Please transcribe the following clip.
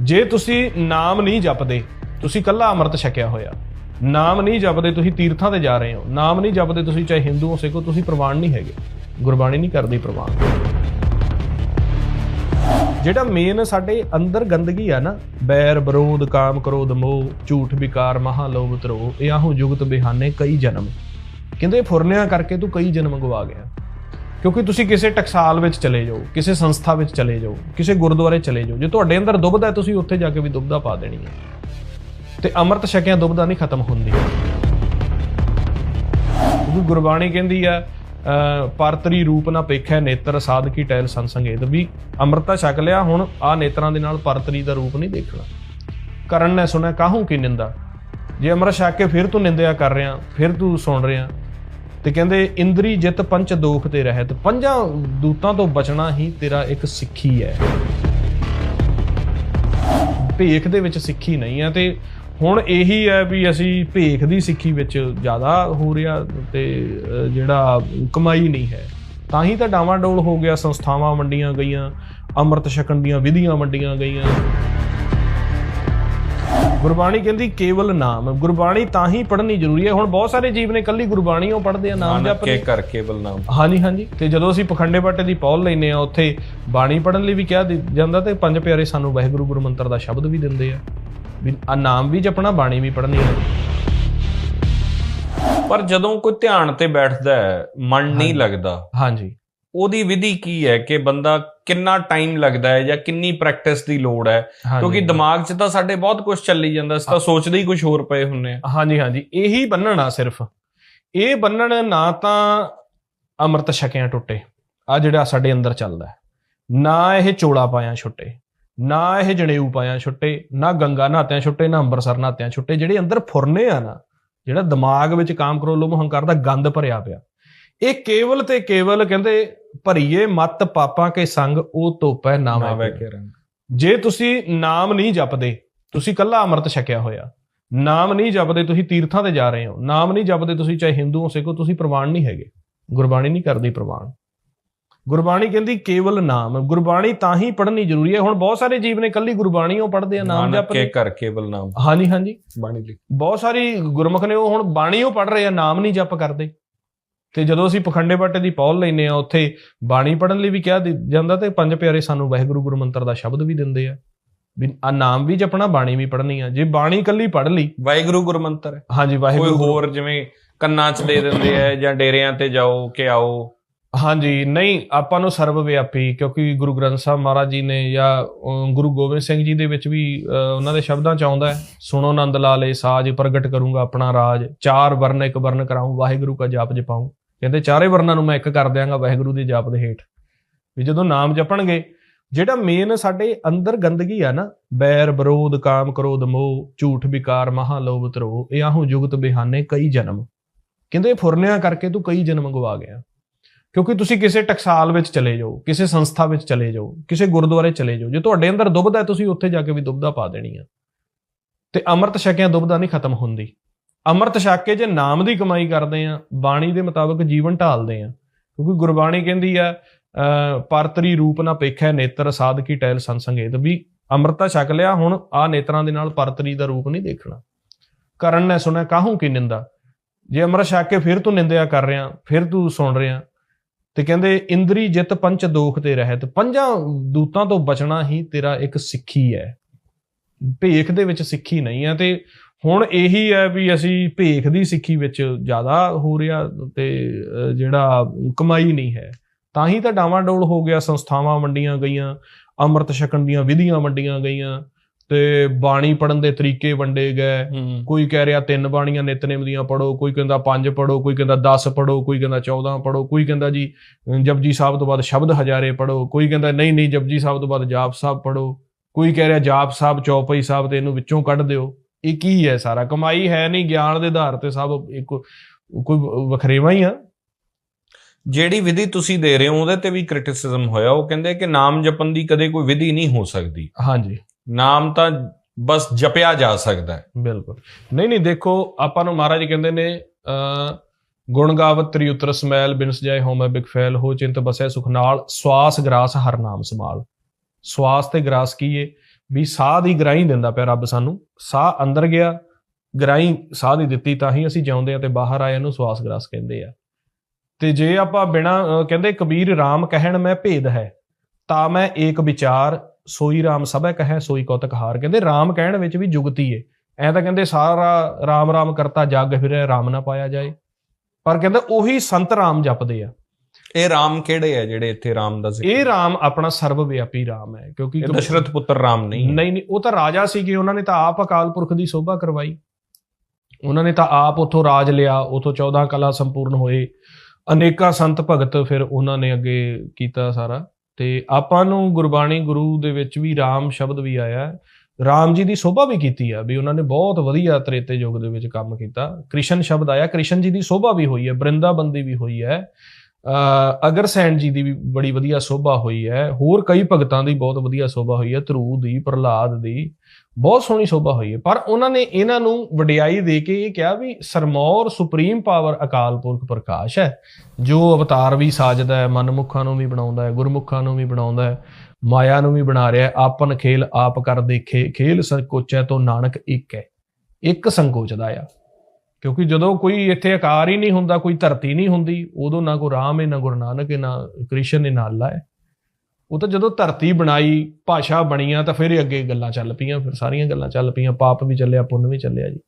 ਜੇ ਤੁਸੀਂ ਨਾਮ ਨਹੀਂ ਜਪਦੇ, ਤੁਸੀਂ ਕੱਲਾ ਅੰਮ੍ਰਿਤ ਛਕਿਆ ਹੋਇਆ। ਨਾਮ ਨਹੀਂ ਜਪਦੇ, ਤੁਸੀਂ ਤੀਰਥਾਂ ਤੇ ਜਾ ਰਹੇ ਹੋ। ਨਾਮ ਨਹੀਂ ਜਪਦੇ ਤੁਸੀਂ, ਚਾਹੇ ਹਿੰਦੂ ਹੋ ਸਿੱਖ ਹੋ, ਤੁਸੀਂ ਪ੍ਰਵਾਨ ਨਹੀਂ ਹੈਗੇ। ਗੁਰਬਾਣੀ ਨਹੀਂ ਕਰਦੀ ਪ੍ਰਵਾਨ। ਜਿਹੜਾ ਮੇਨ ਸਾਡੇ ਅੰਦਰ ਗੰਦਗੀ ਆ ਨਾ, ਬੈਰ, ਵਿਰੋਧ, ਕਾਮ, ਕ੍ਰੋਧ, ਮੋਹ, ਝੂਠ, ਵਿਕਾਰ ਮਹਾ ਲੋਭ ਧਰੋ ਇਹ ਆਹੋ ਜੁਗਤ, ਬਿਹਾਨੇ, ਕਈ ਜਨਮ। ਕਹਿੰਦੇ ਫੁਰਨਿਆਂ ਕਰਕੇ ਤੂੰ ਕਈ ਜਨਮ ਗਵਾ ਗਿਆ। ਕਿਉਂਕਿ ਤੁਸੀਂ ਕਿਸੇ ਟਕਸਾਲ ਵਿੱਚ ਚਲੇ ਜਾਓ, ਕਿਸੇ ਸੰਸਥਾ ਵਿੱਚ ਚਲੇ ਜਾਓ, ਕਿਸੇ ਗੁਰਦੁਆਰੇ ਚਲੇ ਜਾਓ, ਜੇ ਤੁਹਾਡੇ ਅੰਦਰ ਦੁਬਦਾ ਹੈ, ਤੁਸੀਂ ਉੱਥੇ ਜਾ ਕੇ ਵੀ ਦੁਬਦਾ ਪਾ ਦੇਣੀ ਹੈ। ਤੇ ਅੰਮ੍ਰਿਤ ਛਕਿਆ ਦੁਬਦਾ ਨਹੀਂ ਖਤਮ ਹੁੰਦੀ। ਕਿਉਂਕਿ ਗੁਰਬਾਣੀ ਕਹਿੰਦੀ ਆ ਪਰਤਰੀ ਰੂਪ ਨਾ ਪੇਖੈ ਨੇਤਰ ਸਾਧਕੀ ਟੈਲ ਸੰਸੰਗੇਤ ਵੀ ਅੰਮ੍ਰਿਤਾ ਛਕ ਲਿਆ, ਹੁਣ ਆ ਨੇਤਰਾਂ ਦੇ ਨਾਲ ਪਰਤਰੀ ਦਾ ਰੂਪ ਨਹੀਂ ਦੇਖਣਾ। ਕਰਨ ਨੇ ਸੁਣਿਆ, ਕਾਹੂ ਕੀ ਨਿੰਦਾ? ਜੇ ਅੰਮ੍ਰਿਤ ਛਕ ਕੇ ਫਿਰ ਤੂੰ ਨਿੰਦਿਆ ਕਰ ਰਿਹਾ, ਫਿਰ ਤੂੰ ਸੁਣ ਰਿਹਾ ਤੇ ਕਹਿੰਦੇ, ਇੰਦਰੀ ਜਿਤ ਪੰਚ ਦੋਖ ਤੇ ਰਹਿਤ, ਪੰਜਾਂ ਦੂਤਾਂ ਤੋਂ ਬਚਣਾ ਹੀ ਤੇਰਾ ਇੱਕ ਸਿੱਖੀ ਹੈ। ਭੇਖ ਦੇ ਵਿੱਚ ਸਿੱਖੀ ਨਹੀਂ ਹੈ ਤੇ ਹੁਣ ਇਹੀ ਹੈ ਵੀ ਅਸੀਂ ਭੇਖ ਦੀ ਸਿੱਖੀ ਵਿੱਚ ਜ਼ਿਆਦਾ ਹੋ ਰਿਹਾ ਤੇ ਜਿਹੜਾ ਕਮਾਈ ਨਹੀਂ ਹੈ। ਤਾਂ ਹੀ ਤਾਂ ਡਾਵਾਂਡੋਲ ਹੋ ਗਿਆ, ਸੰਸਥਾਵਾਂ ਵੰਡੀਆਂ ਗਈਆਂ, ਅੰਮ੍ਰਿਤ ਛਕਣ ਦੀਆਂ ਵਿਧੀਆਂ ਵੰਡੀਆਂ ਗਈਆਂ। ਗੁਰਬਾਣੀ ਕਹਿੰਦੀ ਕੇਵਲ ਨਾਮ। ਗੁਰਬਾਣੀ ਤਾਂ ਹੀ ਪੜ੍ਹਨੀ ਜ਼ਰੂਰੀ ਹੈ। ਹੁਣ ਬਹੁਤ ਸਾਰੇ ਜੀਵ ਨੇ ਕੱਲੀ ਗੁਰਬਾਣੀ ਉਹ ਪੜ੍ਹਦੇ ਆ ਨਾਮ ਜਪਦੇ ਕੇ ਕਰ ਕੇਵਲ ਨਾਮ। ਹਾਂਜੀ ਹਾਂਜੀ। ਤੇ ਜਦੋਂ ਅਸੀਂ ਪਖੰਡੇ ਬਾਟੇ ਦੀ ਪੌਲ ਲੈਨੇ ਆ ਉੱਥੇ ਬਾਣੀ ਪੜਨ ਲਈ ਵੀ ਕਿਹਾ ਜਾਂਦਾ ਤੇ ਪੰਜ ਪਿਆਰੇ ਸਾਨੂੰ ਵਾਹਿਗੁਰੂ ਗੁਰੂ ਮੰਤਰ ਦਾ ਸ਼ਬਦ ਵੀ ਦਿੰਦੇ ਆ। ਵੀ ਆ ਨਾਮ ਵੀ ਜਪਣਾ ਬਾਣੀ ਵੀ ਪੜ੍ਹਨੀ ਹੈ ਪਰ ਜਦੋਂ ਕੋਈ ਧਿਆਨ ਤੇ ਬੈਠਦਾ ਹੈ ਮਨ ਨਹੀਂ ਲੱਗਦਾ ਹਾਂਜੀ। ਉਹਦੀ ਵਿਧੀ ਕੀ ਹੈ ਕਿ ਬੰਦਾ ਕਿੰਨਾ ਟਾਈਮ ਲੱਗਦਾ ਹੈ ਜਾਂ ਕਿੰਨੀ ਪ੍ਰੈਕਟਿਸ ਦੀ ਲੋੜ ਹੈ। ਕਿਉਂਕਿ ਦਿਮਾਗ 'ਚ ਤਾਂ ਸਾਡੇ ਬਹੁਤ ਕੁਝ ਚੱਲੀ ਜਾਂਦਾ ਅਸੀਂ ਤਾਂ ਸੋਚਦੇ ਹੀ ਕੁਝ ਹੋਰ ਪਏ ਹੁੰਨੇ ਆ ਹਾਂਜੀ ਹਾਂਜੀ। ਇਹੀ ਬੰਨਣਾ ਸਿਰਫ। ਇਹ ਬੰਨਣ ਨਾ ਤਾਂ ਅੰਮ੍ਰਿਤ ਛਕਿਆਂ ਟੁੱਟੇ। ਆ ਜਿਹੜਾ ਸਾਡੇ ਅੰਦਰ ਚੱਲਦਾ। ਨਾ ਇਹ ਚੋਲਾ ਪਾਇਆ ਛੁੱਟੇ। ਨਾ ਇਹ ਜਣੇਊ ਪਾਇਆ ਛੁੱਟੇ। ਨਾ ਗੰਗਾ ਨਹਾਤਿਆਂ ਛੁੱਟੇ ਨਾ ਅੰਮ੍ਰਿਤਸਰ ਨਹਾਤਿਆਂ ਛੁੱਟੇ। ਜਿਹੜੇ ਅੰਦਰ ਫੁਰਨੇ ਆ ਨਾ ਜਿਹੜਾ ਦਿਮਾਗ ਵਿੱਚ ਕਾਮ ਕਰੋ ਲੋਭ ਹੰਕਾਰ ਦਾ ਗੰਦ ਭਰਿਆ ਪਿਆ। ਇਹ ਕੇਵਲ ਤੇ ਕੇਵਲ ਕਹਿੰਦੇ ਭਰੀਏ ਮਤ ਪਾਪਾਂ ਕੇ ਸੰਗ ਉਹ ਧੋਪੈ ਨਾ ਨਾਵੇਂ ਵੈ ਕੇ ਰੰਗ। ਜੇ ਤੁਸੀਂ ਨਾਮ ਨਹੀਂ ਜਪਦੇ ਤੁਸੀਂ ਕੱਲਾ ਅੰਮ੍ਰਿਤ ਛਕਿਆ ਹੋਇਆ। ਨਾਮ ਨਹੀਂ ਜਪਦੇ ਤੁਸੀਂ ਤੀਰਥਾਂ ਤੇ ਜਾ ਰਹੇ ਹੋ। ਨਾਮ ਨਹੀਂ ਜਪਦੇ ਤੁਸੀਂ ਚਾਹੇ ਹਿੰਦੂ ਹੋ ਸਿੱਖ ਹੋ ਤੁਸੀਂ ਪ੍ਰਵਾਨ ਨਹੀਂ ਹੈਗੇ। ਗੁਰਬਾਣੀ ਨਹੀਂ ਕਰਦੀ ਪ੍ਰਵਾਨ। ਗੁਰਬਾਣੀ ਕਹਿੰਦੀ ਕੇਵਲ ਨਾਮ। ਗੁਰਬਾਣੀ ਤਾਂ ਹੀ ਪੜ੍ਹਨੀ ਜ਼ਰੂਰੀ ਹੈ। ਹੁਣ ਬਹੁਤ ਸਾਰੇ ਜੀਵ ਨੇ ਕੱਲੀ ਗੁਰਬਾਣੀ ਉਹ ਪੜ੍ਹਦੇ ਆ ਨਾਮ ਨਾਨਕ ਕੇ ਕਰ ਕੇਵਲ ਨਾਮ। ਹਾਂਜੀ ਹਾਂਜੀ। ਬਾਣੀ ਲਿਖ। ਬਹੁਤ ਸਾਰੀ ਗੁਰਮੁਖ ਨੇ ਉਹ ਹੁਣ ਬਾਣੀ ਉਹ ਪੜ੍ਹ ਰਹੇ ਆ ਨਾਮ ਨਹੀਂ ਜਪ ਕਰਦੇ। ਤੇ ਜਦੋਂ ਅਸੀਂ ਪਖੰਡੇ ਬਾਟੇ ਦੀ ਪੌਲ ਲੈਨੇ ਆ ਉੱਥੇ ਬਾਣੀ ਪੜਨ ਲਈ ਵੀ ਕਿਹਾ ਜਾਂਦਾ ਤੇ ਪੰਜ ਪਿਆਰੇ ਸਾਨੂੰ ਵਾਹਿਗੁਰੂ ਗੁਰੂ ਮੰਤਰ ਦਾ ਸ਼ਬਦ ਵੀ ਦਿੰਦੇ ਆ। ਵੀ ਆ ਨਾਮ ਵੀ ਜਪਣਾ ਬਾਣੀ ਵੀ ਪੜ੍ਹਨੀ ਆ। ਜੇ ਬਾਣੀ ਕੱਲੀ ਪੜ੍ਹ ਲਈ ਵਾਹਿਗੁਰੂ ਗੁਰੂ ਮੰਤਰ ਹਾਂਜੀ ਕੋਈ ਵਾਹਿਗੁਰੂ ਹੋਰ ਜਿਵੇਂ ਕੰਨਾਂ 'ਚ ਦੇ ਦਿੰਦੇ ਆ ਜਾਂ ਡੇਰਿਆਂ ਤੇ ਜਾਓ ਕਿ ਆਓ। ਹਾਂਜੀ ਨਹੀਂ ਆਪਾਂ ਨੂੰ ਸਰਵ ਵਿਆਪੀ ਕਿਉਂਕਿ ਗੁਰੂ ਗ੍ਰੰਥ ਸਾਹਿਬ ਮਹਾਰਾਜ ਜੀ ਨੇ ਜਾਂ ਗੁਰੂ ਗੋਬਿੰਦ ਸਿੰਘ ਜੀ ਦੇ ਵਿੱਚ ਵੀ ਉਹਨਾਂ ਦੇ ਸ਼ਬਦਾਂ ਚ ਆਉਂਦਾ ਹੈ ਸੁਣੋ ਨੰਦ ਲਾਲੇ ਸਾਜ ਪ੍ਰਗਟ ਕਰੂੰਗਾ ਆਪਣਾ ਰਾਜ ਚਾਰ ਵਰਨ ਇੱਕ ਵਰਨ ਕਰਾਉਂ ਵਾਹਿਗੁਰੂ ਕਾ ਜਾਪ ਜਪਾਉਂ ਕਹਿੰਦੇ ਚਾਰੇ ਵਰਨਾਂ ਨੂੰ ਮੈਂ ਇੱਕ ਕਰ ਦਿਆਂਗਾ ਵਾਹਿਗੁਰੂ ਦੇ ਜਾਪ ਦੇ ਹੇਠ। ਵੀ ਜਦੋਂ ਨਾਮ ਜਪਣਗੇ, ਜਿਹੜਾ ਮੇਨ ਸਾਡੇ ਅੰਦਰ ਗੰਦਗੀ ਆ ਨਾ, ਬੈਰ ਵਿਰੋਧ ਕਾਮ, ਕ੍ਰੋਧ, ਮੋਹ, ਝੂਠ, ਵਿਕਾਰ ਮਹਾ ਲੋਭ ਧਰੋ ਇਹ ਆਹੋ ਜੁਗਤ ਬਿਹਾਨੇ ਕਈ ਜਨਮ। ਕਹਿੰਦੇ ਫੁਰਨਿਆਂ ਕਰਕੇ ਤੂੰ ਕਈ ਜਨਮ ਗਵਾ ਗਿਆ। ਕਿਉਂਕਿ ਤੁਸੀਂ ਕਿਸੇ ਟਕਸਾਲ ਵਿੱਚ ਚਲੇ ਜਾਓ, ਕਿਸੇ ਸੰਸਥਾ ਵਿੱਚ ਚਲੇ ਜਾਓ, ਕਿਸੇ ਗੁਰਦੁਆਰੇ ਚਲੇ ਜਾਓ, ਜੇ ਤੁਹਾਡੇ ਅੰਦਰ ਦੁਬਦਾ ਤੁਸੀਂ ਉੱਥੇ ਜਾ ਕੇ ਵੀ ਦੁਬਦਾ ਪਾ ਦੇਣੀ ਆ। ਤੇ ਅੰਮ੍ਰਿਤ ਛਕਿਆ ਦੁਬਦਾ ਨਹੀਂ ਖਤਮ ਹੁੰਦੀ। ਅੰਮ੍ਰਿਤ ਛਕ ਕੇ ਜੇ ਨਾਮ ਦੀ ਕਮਾਈ ਕਰਦੇ ਆ ਬਾਣੀ ਦੇ ਮੁਤਾਬਕ ਜੀਵਨ ਢਾਲਦੇ ਆ ਕਿਉਂਕਿ ਗੁਰਬਾਣੀ ਕਹਿੰਦੀ ਆ ਅਹ, ਪਰਤਰੀ ਰੂਪ ਨਾ ਪੇਖੈ ਨੇਤਰ ਸਾਧਕੀ ਟੈਲ ਸੰਸੰਗੇਤ ਵੀ ਅੰਮ੍ਰਿਤਾ ਛਕ ਲਿਆ ਹੁਣ ਆ ਨੇਤਰਾਂ ਦੇ ਨਾਲ ਪਰਤਰੀ ਦਾ ਰੂਪ ਨਹੀਂ ਦੇਖਣਾ। ਕਰਨ ਨੇ ਸੁਣਿਆ ਕਾਹੂ ਕੀ ਨਿੰਦਾ? ਜੇ ਅੰਮ੍ਰਿਤ ਛਕ ਕੇ ਫਿਰ ਤੂੰ ਨਿੰਦਿਆ ਕਰ ਰਿਹਾ ਫਿਰ ਤੂੰ ਸੁਣ ਰਿਹਾ। ਤੇ ਕਹਿੰਦੇ ਇੰਦਰੀ ਜਿਤ ਪੰਚ ਦੋਖ ਤੇ ਰਹਿਤ। ਪੰਜਾਂ ਦੂਤਾਂ ਤੋਂ ਬਚਣਾ ਹੀ ਤੇਰਾ ਇੱਕ ਸਿੱਖੀ ਹੈ। ਭੇਖ ਦੇ ਵਿੱਚ ਸਿੱਖੀ ਨਹੀਂ ਹੈ ਤੇ ਹੁਣ ਇਹੀ ਹੈ ਵੀ ਅਸੀਂ ਭੇਖ ਦੀ ਸਿੱਖੀ ਵਿੱਚ ਜ਼ਿਆਦਾ ਹੋ ਰਿਹਾ ਤੇ ਜਿਹੜਾ ਕਮਾਈ ਨਹੀਂ ਹੈ। ਤਾਂ ਹੀ ਤਾਂ ਡਾਵਾਂਡੋਲ ਹੋ ਗਿਆ ਸੰਸਥਾਵਾਂ ਵੰਡੀਆਂ ਗਈਆਂ ਅੰਮ੍ਰਿਤ ਛਕਣ ਦੀਆਂ ਵਿਧੀਆਂ ਵੰਡੀਆਂ ਗਈਆਂ ਤੇ ਬਾਣੀ ਪੜਨ ਦੇ ਤਰੀਕੇ ਵੰਡੇ ਗਏ। ਕੋਈ ਕਹਿ ਰਿਹਾ ਤਿੰਨ ਬਾਣੀਆਂ ਨਿਤਨੇਮ ਦੀਆਂ ਪੜੋ ਕੋਈ ਕਹਿੰਦਾ ਪੰਜ ਪੜੋ ਕੋਈ ਕਹਿੰਦਾ 10 ਪੜੋ ਕੋਈ ਕਹਿੰਦਾ 14 ਪੜੋ ਕੋਈ ਕਹਿੰਦਾ ਜੀ ਜਪਜੀ ਸਾਹਿਬ ਤੋਂ ਬਾਅਦ ਸ਼ਬਦ ਹਜ਼ਾਰੇ ਪੜੋ ਕੋਈ ਕਹਿੰਦਾ ਨਹੀਂ ਨਹੀਂ ਜਪਜੀ ਸਾਹਿਬ ਤੋਂ ਬਾਅਦ ਜਾਪ ਸਾਹਿਬ ਪੜੋ ਕੋਈ ਕਹਿ ਰਿਹਾ ਜਾਪ ਸਾਹਿਬ ਚੌਪਈ ਸਾਹਿਬ ਤੇ ਇਹਨੂੰ ਵਿੱਚੋਂ ਕੱਢ ਦਿਓ। ਇਹ ਕੀ ਹੈ ਸਾਰਾ? ਕਮਾਈ ਹੈ ਨਹੀਂ ਗਿਆਨ ਦੇ ਆਧਾਰ ਤੇ ਸਭ ਇੱਕ ਕੋਈ ਵਖਰੇਵਾ ਹੀ ਆ। ਜਿਹੜੀ ਵਿਧੀ ਤੁਸੀਂ ਦੇ ਰਹੇ ਹੋ ਉਹਦੇ ਤੇ ਵੀ ਕ੍ਰਿਟਿਸਿਜ਼ਮ ਹੋਇਆ। ਉਹ ਕਹਿੰਦੇ ਕਿ ਨਾਮ ਜਪਣ ਦੀ ਕਦੇ ਕੋਈ ਵਿਧੀ ਨਹੀਂ ਹੋ ਸਕਦੀ। ਹਾਂਜੀ। ਨਾਮ ਤਾਂ ਬਸ ਜਪਿਆ ਜਾ ਸਕਦਾ ਹੈ। ਬਿਲਕੁਲ। ਨਹੀਂ ਨਹੀਂ ਦੇਖੋ ਆਪਾਂ ਨੂੰ ਮਹਾਰਾਜ ਕਹਿੰਦੇ ਨੇ ਅ ਗੁਣ ਗਾਵਤ ਤ੍ਰਿ ਉਤਰ ਸਮੈਲ ਬਿਨਸ ਜਾਏ ਹੋਮੈ ਬਿਕ ਫੈਲ ਹੋ ਚਿੰਤ ਬਸੈ ਸੁਖ ਨਾਲ ਸਵਾਸ ਗਰਾਸ ਹਰ ਨਾਮ ਸਮਾਲ। ਸਵਾਸ ਤੇ ਗਰਾਸ ਕੀ ਏ? ਵੀ ਸਾਹ ਦੀ ਗਰਾਈ ਦਿੰਦਾ ਪਿਆ ਰੱਬ ਸਾਨੂੰ। ਸਾਹ ਅੰਦਰ ਗਿਆ, ਗਰਾਈ ਸਾਹ ਦੀ ਦਿੱਤੀ ਤਾਂ ਹੀ ਅਸੀਂ ਜਿਉਂਦੇ ਆ ਤੇ ਬਾਹਰ ਆਏ ਨੂੰ ਸਵਾਸ ਗ੍ਰਾਸ ਕਹਿੰਦੇ ਆ। ਤੇ ਜੇ ਆਪਾਂ ਬਿਨਾ ਕਹਿੰਦੇ ਕਬੀਰ RAM ਕਹਿਣ ਮੈਂ ਭੇਦ ਹੈ, ਤਾਂ ਮੈਂ ਏਕ ਵਿਚਾਰ ਸੋਈ RAM ਸਭੈ ਕਹੈ, ਸੋਈ ਕੌਤਕ ਹਾਰ। ਕਹਿੰਦੇ RAM ਕਹਿਣ ਵਿੱਚ ਵੀ ਜੁਗਤੀ ਏ। ਐ ਤਾਂ ਕਹਿੰਦੇ ਸਾਰਾ RAM RAM ਕਰਤਾ, ਜੱਗ ਫਿਰੇ RAM ਨਾ ਪਾਇਆ ਜਾਏ। ਪਰ ਕਹਿੰਦੇ ਉਹੀ ਸੰਤ RAM ਜਪਦੇ ਆ। ਇਹ ਰਾਮ ਕਿਹੜੇ ਆ ਜਿਹੜੇ ਇੱਥੇ ਰਾਮ ਦਾ ਜ਼ਿਕਰ ਇਹ RAM ਆਪਣਾ ਸਰਵ ਵਿਆਪੀ RAM ਹੈ ਕਿਉਂਕਿ ਦਸ਼ਰਥ ਪੁੱਤਰ ਰਾਮ ਨਹੀਂ। ਨਹੀਂ ਨਹੀਂ ਉਹ ਤਾਂ ਰਾਜਾ ਸੀਗੇ ਉਹਨਾਂ ਨੇ ਤਾਂ ਆਪ ਅਕਾਲ ਪੁਰਖ ਦੀ ਸੋਭਾ ਕਰਵਾਈ। ਉਹਨਾਂ ਨੇ ਤਾਂ ਆਪ ਉਥੋਂ ਰਾਜ ਲਿਆ ਉਥੋਂ 14 ਕਲਾ ਸੰਪੂਰਨ ਹੋਏ। ਅਨੇਕਾਂ ਸੰਤ ਭਗਤ ਫਿਰ ਉਹਨਾਂ ਨੇ ਅੱਗੇ ਕੀਤਾ ਸਾਰਾ। ਤੇ ਆਪਾਂ ਨੂੰ ਗੁਰਬਾਣੀ ਗੁਰੂ ਦੇ ਵਿੱਚ ਵੀ RAM ਸ਼ਬਦ ਵੀ ਆਇਆ। ਹੈ ਰਾਮ ਜੀ ਦੀ ਸੋਭਾ ਵੀ ਕੀਤੀ ਆ ਵੀ ਉਹਨਾਂ ਨੇ ਬਹੁਤ ਵਧੀਆ ਤ੍ਰੇਤੇ ਯੁੱਗ ਦੇ ਵਿੱਚ ਕੰਮ ਕੀਤਾ। ਕ੍ਰਿਸ਼ਨ ਸ਼ਬਦ ਆਇਆ ਕ੍ਰਿਸ਼ਨ ਜੀ ਦੀ ਸੋਭਾ ਵੀ ਹੋਈ ਹੈ ਬ੍ਰਿੰਦਾਬਨ ਦੀ ਵੀ ਹੋਈ ਹੈ। ਅਗਰਸੈਨ ਜੀ ਦੀ ਵੀ ਬੜੀ ਵਧੀਆ ਸੋਭਾ ਹੋਈ ਹੈ, ਹੋਰ ਕਈ ਭਗਤਾਂ ਦੀ ਬਹੁਤ ਵਧੀਆ ਸੋਭਾ ਹੋਈ ਹੈ, ਧਰੂ ਦੀ, ਪ੍ਰਹਲਾਦ ਦੀ, ਬਹੁਤ ਸੋਹਣੀ ਸੋਭਾ ਹੋਈ ਹੈ। ਪਰ ਉਹਨਾਂ ਨੇ ਇਹਨਾਂ ਨੂੰ ਵਡਿਆਈ ਦੇ ਕੇ ਇਹ ਕਿਹਾ ਵੀ ਸਰਮੌਰ ਸੁਪਰੀਮ ਪਾਵਰ ਅਕਾਲ ਪੁਰਖ ਪ੍ਰਕਾਸ਼ ਹੈ, ਜੋ ਅਵਤਾਰ ਵੀ ਸਾਜਦਾ ਹੈ, ਮਨਮੁਖਾਂ ਨੂੰ ਵੀ ਬਣਾਉਂਦਾ ਹੈ, ਗੁਰਮੁਖਾਂ ਨੂੰ ਵੀ ਬਣਾਉਂਦਾ ਹੈ, ਮਾਇਆ ਨੂੰ ਵੀ ਬਣਾ ਰਿਹਾ ਹੈ, ਆਪਨ ਖੇਲ ਆਪ ਕਰ ਦੇਖੇ, ਖੇਲ ਸੰਕੋਚੈ ਤੋਂ ਨਾਨਕ ਇੱਕ ਹੈ। ਇੱਕ ਸੰਕੋਚਦਾ ਆ। ਕਿਉਂਕਿ ਜਦੋਂ ਕੋਈ ਇੱਥੇ ਆਕਾਰ ਹੀ ਨਹੀਂ ਹੁੰਦਾ, ਕੋਈ ਧਰਤੀ ਨਹੀਂ ਹੁੰਦੀ, ਉਦੋਂ ਨਾ ਕੋਈ ਰਾਮ ਹੈ, ਨਾ ਗੁਰੂ ਨਾਨਕ ਹੈ, ਨਾ ਕ੍ਰਿਸ਼ਨ ਹੈ, ਨਾ ਅੱਲਾ ਹੈ। ਉਹ ਤਾਂ ਜਦੋਂ ਧਰਤੀ ਬਣਾਈ, ਭਾਸ਼ਾ ਬਣੀਆਂ, ਤਾਂ ਫਿਰ ਅੱਗੇ ਗੱਲਾਂ ਚੱਲ ਪਈਆਂ, ਫਿਰ ਸਾਰੀਆਂ ਗੱਲਾਂ ਚੱਲ ਪਈਆਂ, ਪਾਪ ਵੀ ਚੱਲਿਆ, ਪੁੰਨ ਵੀ ਚੱਲਿਆ ਜੀ।